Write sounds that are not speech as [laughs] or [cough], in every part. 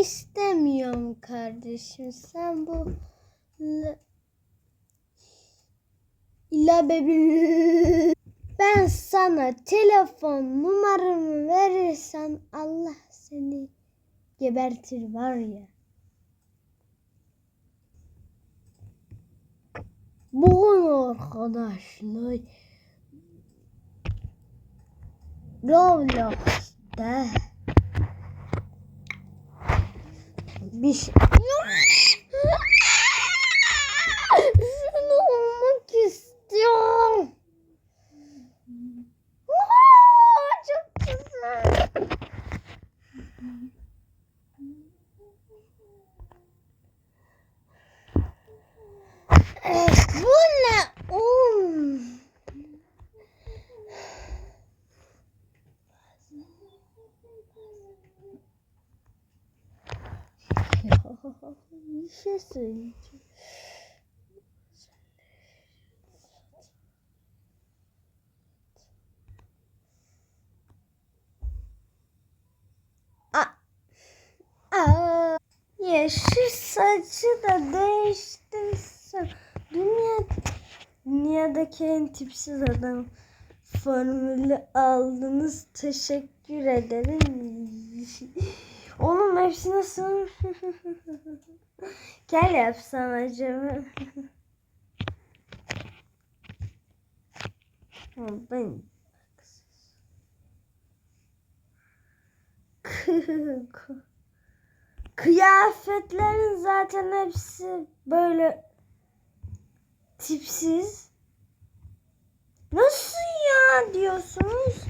istemiyorum kardeşim. Sen bu la, la bebi. Ben sana telefon numaramı verirsem Allah seni gebertir var ya. Bugün arkadaşlar Roblox'ta bir şey... Şunu olmak istiyorum. Aa, Çok güzel. Bu ne? Um. Bir şey söyleyeceğim. Şu saçı da değiştirsin. Dünya, dünyadaki en tipsiz adam formülü aldınız. Teşekkür ederim. Hepsine sor. [laughs] Gel yapsam acaba. [laughs] Ben [laughs] Kıyafetlerin zaten hepsi böyle tipsiz. Nasıl ya diyorsunuz?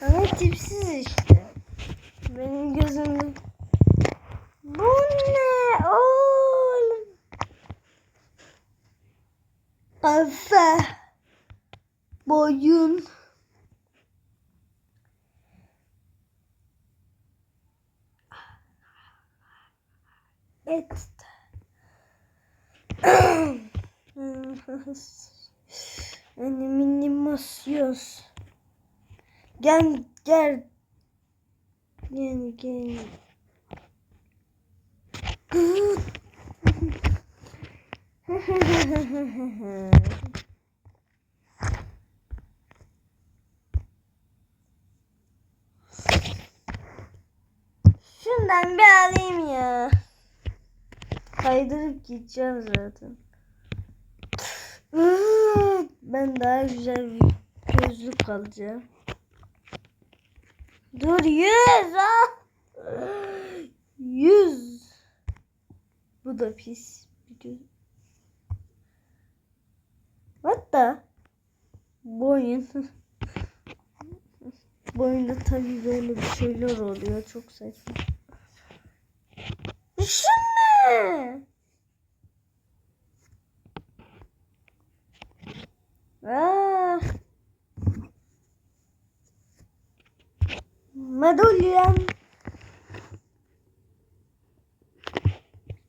Ama tipsiz işte. Benim gözümde. Bu ne oğlum? Kafa. Boyun. Et. Animasyos. Gel gel. Gel gel. [laughs] Şundan bir alayım ya. Kaydırıp gideceğim zaten. Ben daha güzel bir gözlük alacağım. Dur yüz ah. Yüz. Bu da pis. What the? Boyun. [laughs] Boyunda tabii böyle bir şeyler oluyor. Çok saçma. Ne? Ah. Madalyan.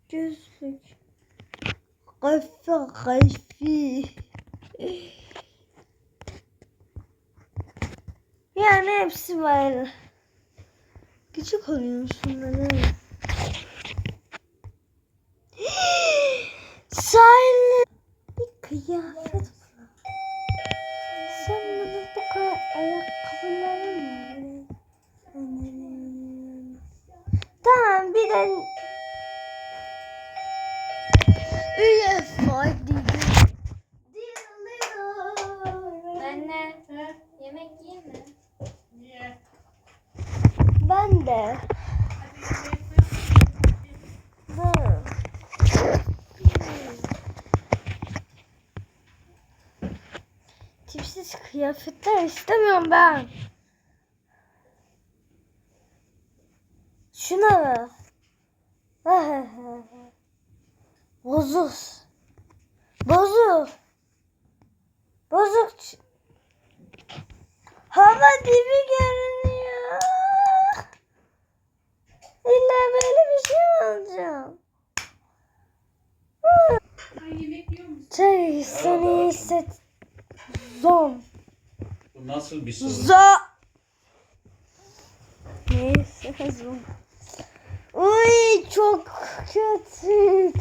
Gözlük. Kafa kayfi. Yani hepsi var. Küçük oluyor şunları. Silent. Bir kıyafet. Sen bana bu kadar ayakkabıları mı? Tamam bir de UFO Anne, yemek yiyeyim mi? Ben de. Dur. Tipsiz kıyafetler istemiyorum ben. Şuna bak. [laughs] Bozuk. Bozuk. Bozuk. Hava dibi görünüyor. İlla böyle bir şey mi alacağım? Çay seni hisset. Zon. Nasıl bir soru? Zo. Neyse zon. Uy çok kötü.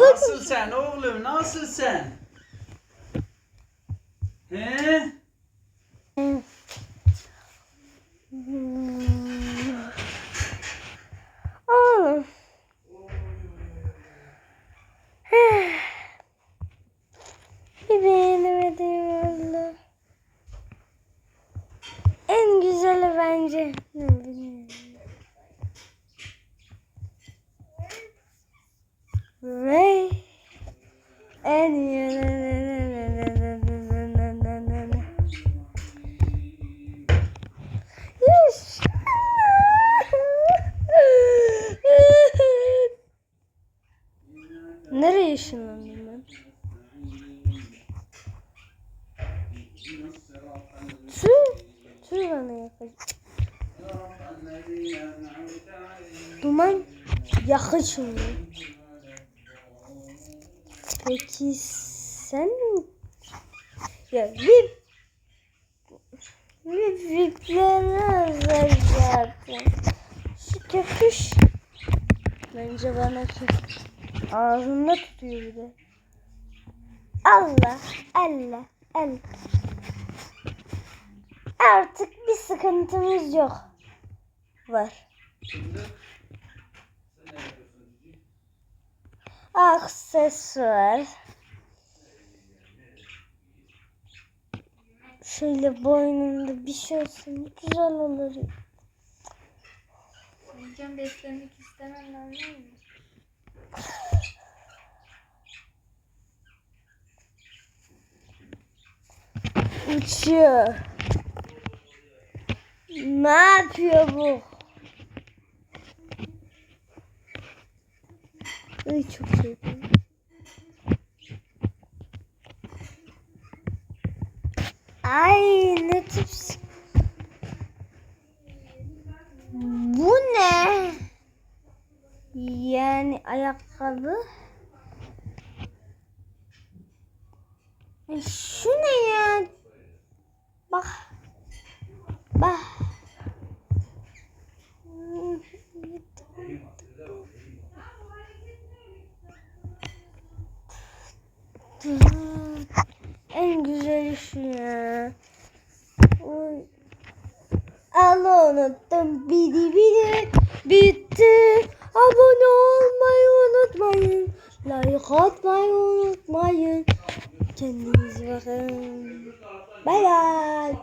Nasıl sen oğlum? Nasıl sen? He? Oğlum. Bir beğenemedim valla. En güzeli bence. Ne tüh bana yakacak. Duman yakışmıyor. Peki sen ya vip vip viplerini özellikle şu köpüş bence bana çok ağzında tutuyor bir de Allah Allah Allah artık bir sıkıntımız yok. Var. Aksesuar. Şöyle boynunda bir şey olsun güzel olur. Hocam beslemek istemem normal mi? uçuyor ne yapıyor bu Ay çok sevdim. Ay ne tip Bu ne? Yani ayakkabı. E, Şu ne ya? Bak. Bak. En güzeli şu ya. Oy. Allah unuttum. Bidi bidi bitti. Abone olmayı unutmayın. Like atmayı unutmayın. Kendinize bakın. Bay bay.